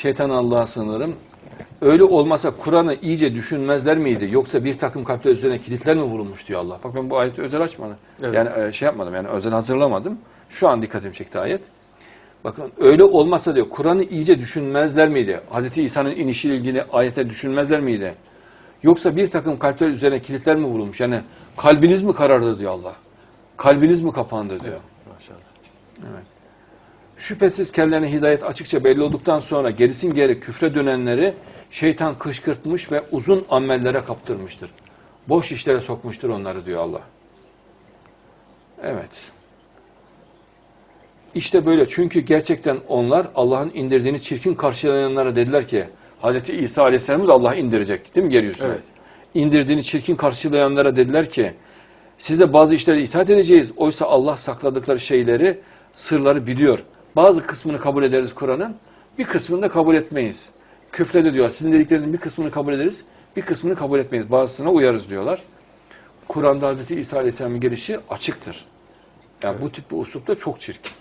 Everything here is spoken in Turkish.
şeytan Allah'a sığınırım. Öyle olmasa Kur'an'ı iyice düşünmezler miydi? Yoksa bir takım kalpler üzerine kilitler mi vurulmuş diyor Allah. Bak ben bu ayeti özel açmadım. Evet. Yani e, şey yapmadım yani özel hazırlamadım. Şu an dikkatimi çekti ayet. Bakın öyle olmasa diyor Kur'an'ı iyice düşünmezler miydi? Hz. İsa'nın inişiyle ilgili ayetleri düşünmezler miydi? Yoksa bir takım kalpler üzerine kilitler mi vurulmuş? Yani kalbiniz mi karardı diyor Allah. Kalbiniz mi kapandı diyor. Maşallah. Şüphesiz kendilerine hidayet açıkça belli olduktan sonra gerisin geri küfre dönenleri şeytan kışkırtmış ve uzun amellere kaptırmıştır. Boş işlere sokmuştur onları diyor Allah. Evet. İşte böyle çünkü gerçekten onlar Allah'ın indirdiğini çirkin karşılayanlara dediler ki Hz. İsa Aleyhisselam'ı da Allah indirecek değil mi yeryüzüne? Evet. İndirdiğini çirkin karşılayanlara dediler ki size bazı işlere itaat edeceğiz. Oysa Allah sakladıkları şeyleri, sırları biliyor. Bazı kısmını kabul ederiz Kur'an'ın, bir kısmını da kabul etmeyiz. Küfrede diyor, sizin dediklerinizin bir kısmını kabul ederiz, bir kısmını kabul etmeyiz. Bazısına uyarız diyorlar. Kur'an'da Hz. İsa Aleyhisselam'ın gelişi açıktır. Yani bu tip bir uslupta çok çirkin.